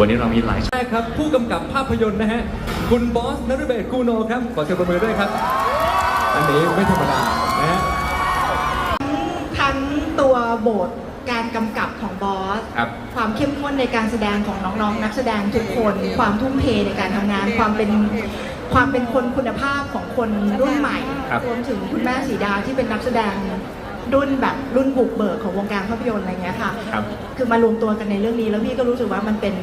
วันนี้เรามีหลายแรกครับ ผู้กำกับภาพยนตร์นะฮะ คุณบอสนฤเบศกูโนครับ ขอเสียงปรบมือด้วยครับ อันนี้ไม่ธรรมดานะฮะ ทั้งตัวบทการกำกับของบอส ครับความเข้มข้นในการแสดงของน้องๆนักแสดงทุกคน ความทุ่มเทในการทำงาน ความเป็นความเป็นคนคุณภาพของคนรุ่นใหม่ครับรวมถึงคุณแม่สีดาที่เป็นนักแสดง รุ่นแบบรุ่นบุกเบิกของวงการภาพยนตร์อะไรเงี้ยค่ะ ครับ คือมารวมตัวกันในเรื่องนี้แล้วพี่ก็รู้สึกว่ามันเป็น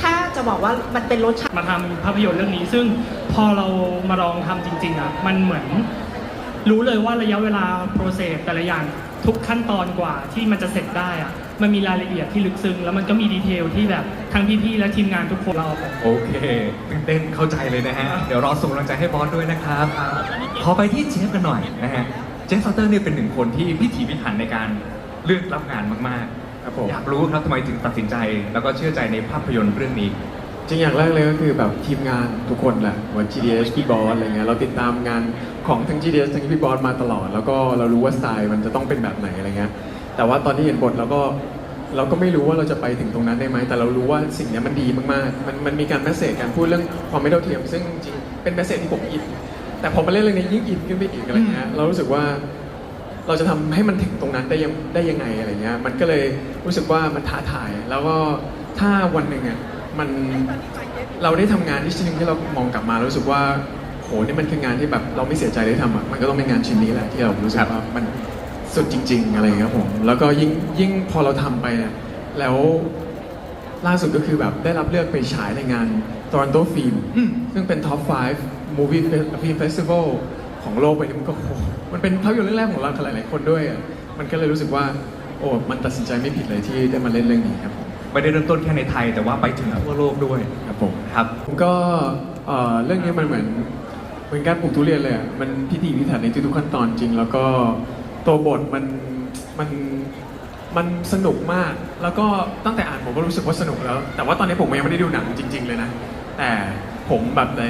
ถ้าจะบอกว่ามันเป็นรสชาติมาทำภาพยนตร์เรื่องนี้ ซึ่งพอเรามาลองทำจริงๆอะมันเหมือน รู้เลยว่าระยะเวลาโปรเซสแต่ละอย่างทุกขั้นตอนกว่าที่มันจะเสร็จได้อะมันมีรายละเอียดที่ลึกซึ้งแล้วมันก็มีดีเทลที่แบบทั้งพี่ๆและทีมงานทุกคนเรา โอเคตื่นเต้นเข้าใจเลยนะฮะ เดี๋ยวรอส่งกำลังใจให้บอสด้วยนะครับ ขอไปที่เจฟกันหน่อยนะฮะ เจฟซัตเตอร์เนี่ยเป็นหนึ่งคนที่พิถีพิถันในการเลือกรับงานมากครับผม อยากรู้ครับทำไมถึงตัดสินใจ แล้วก็เชื่อใจในภาพยนตร์เรื่องนี้ จริงอย่างแรกเลยก็คือแบบทีมงานทุกคนแหละว่า GDS พี่บอสอะไรเงี้ยเราติดตามงานของทั้ง GDS ทั้งพี่บอสมาตลอด แล้วก็เรารู้ว่าสไตล์มันจะต้องเป็นแบบไหนอะไรเงี้ยแต่ว่าตอนที่เห็นบทเราก็เราก็ไม่รู้ว่าเราจะไปถึงตรงนั้นได้ไหม แต่เรารู้ว่าสิ่งเนี้ยมันดีมากๆ มันมันมีการแมสเซจการพูดเรื่องความไม่เท่าเทียม ซึ่งจริงเป็นแมสเซจที่ผมอิน แต่พอมาเล่นเรื่องนี้ยิ่งอินขึ้นไปอีกอะไรเงี้ยเรารู้สึกว่าเราจะทำให้มันถึงตรงนั้นได้ยังได้ยังไงอะไรเงี้ยมันก็เลยรู้สึกว่ามันท้าทาย แล้วก็ถ้าวันหนึ่งอะมันเราได้ทำงานที่ชิ้นหนึงที่เรามองกลับมาแล้วรู้สึกว่าโหนี่มันคืองานที่แบบเราไม่เสียใจได้ทำอะมันก็ต้องเป็นงานชิ้นนี้แหละที่เรารู้สึกว่ามันสุดจริง ๆ อะไรเงี้ยครับผมแล้วก็ยิ่งยิ่งพอเราทำไปเนี่ยแล้วล่าสุดก็คือแบบได้รับเลือกไปฉายในงาน Toronto Film อืมซึ่งเป็น Top 5 Movie Film Festival ของโลกไปนี่มันก็โหมันเป็นภาพยนตร์เรื่องแรกของเรากับหลายๆคนด้วยอะมันก็เลยรู้สึกว่า โอ้มันตัดสินใจไม่ผิดเลยที่ได้มาเล่นเรื่องนี้ครับผมไม่ได้เริ่มต้นแค่ในไทย แต่ว่าไปถึงทั่วโลกด้วยครับผมครับผมก็เอ่อเรื่องนี้มันเหมือนเหมือนการปลูกทุเรียนเลยอะมันพิถีพิถันในทุกๆขั้นตอนจริง แล้วก็ตัวบทมันมันมันสนุกมาก แล้วก็ตั้งแต่อ่านผมก็รู้สึกว่าสนุกแล้ว แต่ว่าตอนนี้ผมยังไม่ได้ดูหนังจริง ๆ เลยนะ แต่ ผมแบบหลา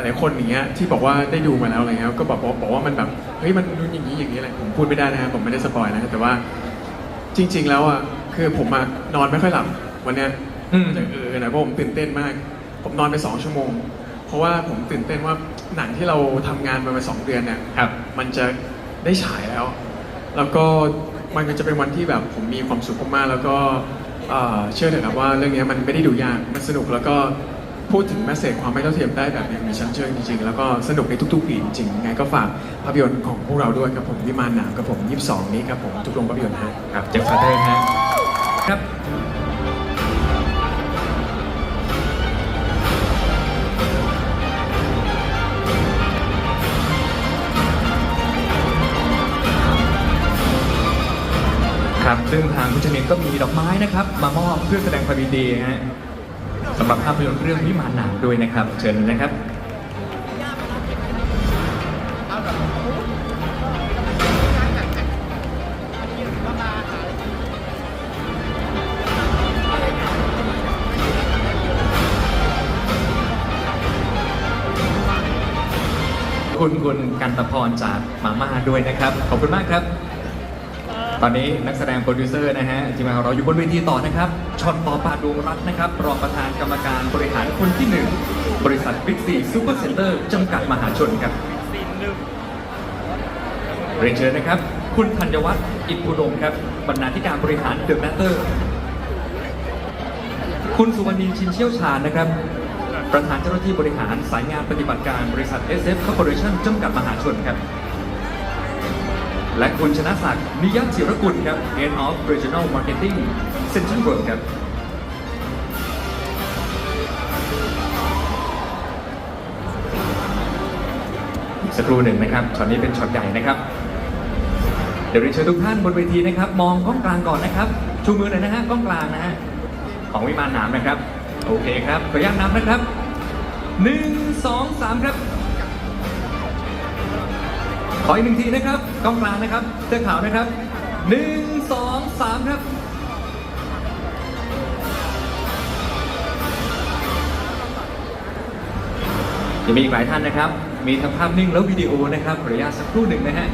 ยหลายๆคนอย่างเงี้ยที่บอกว่าได้ดูมาแล้วอะไรเงี้ยก็บอกว่าบอกว่ามันแบบเฮ้ยมันดูอย่างนี้อย่างนี้อะไรผมพูดไม่ได้นะครับผมไม่ได้สปอยนะแต่ว่าจริง ๆ แล้วอะคือผมอะนอนไม่ค่อยหลับวันเนี้ยอืมจะเออนะเพราะผมตื่นเต้นมาก ผมนอนไปสองชั่วโมง เพราะว่าผมตื่นเต้นว่าหนังที่เราทำงานมาไปสองเดือนเนี่ย ครับ มันจะได้ฉายแล้ว แล้วก็มันก็จะเป็นวันที่แบบผมมีความสุขมากๆแล้วก็เอ่อเชื่อเถอะครับว่าเรื่องนี้มันไม่ได้ดูยาก มันสนุกแล้วก็ พูดถึงแมสเซจความไม่เท่าเทียมได้แบบอย่างมีชั้นเชิงจริงๆ แล้วก็สนุกในทุกๆปีจริงๆยังไงก็ฝากภาพยนตร์ของพวกเราด้วยครับผมวิมานหนามครับผม 22 นี้ครับผมทุกโรงภาพยนตร์ฮะครับเจฟซัตเตอร์ฮะครับครับซึ่งทางคุณชนินก็มีดอกไม้นะครับ มามอบเพื่อแสดงความยินดีฮะ สำหรับภาพยนตร์เรื่องวิมานหนามด้วยนะครับ เชิญนะครับ คุณคุณกันตะพรจากมาม่าด้วยนะครับ ขอบคุณมากครับ ตอนนี้นักแสดงโปรดิวเซอร์นะฮะทีมงานของเราอยู่บนเวทีต่อนะครับชอนปอปาดวงรัตน์นะครับ รองประธานกรรมการบริหารคนที่หนึ่งบริษัทบิ๊กซีซูเปอร์เซ็นเตอร์จำกัดมหาชนครับเรียนเชิญนะครับ คุณธัญวัฒน์อิพุดมครับบรรณาธิการบริหารเดอะแมตเตอร์คุณสุวรรณีชินเชี่ยวชาญนะครับ ประธานเจ้าหน้าที่บริหารสายงานปฏิบัติการบริษัท SF Corporation จำกัดมหาชนครับ และคุณชนะศักดิ์นิยจิรกุลครับ Head of Regional Marketing Central World ครับสักครู่หนึ่งนะครับช็อตนี้เป็นช็อตใหญ่นะครับ เดี๋ยวเรียนเชิญทุกท่านบนเวทีนะครับ มองกล้องกลางก่อนนะครับ ชูมือหน่อยนะฮะกล้องกลางนะฮะของวิมานหนามนะครับ โอเคครับขออนุญาตนับนะครับหนึ่งสองสามครับ ขออีกหนึ่งทีนะครับกล้องกลางนะครับเสื้อขาวนะครับหนึ่งสองสามครับยังมีอีกหลายท่านนะครับ มีทั้งภาพนิ่งและวิดีโอนะครับขออนุญาตสักครู่หนึ่งนะฮะ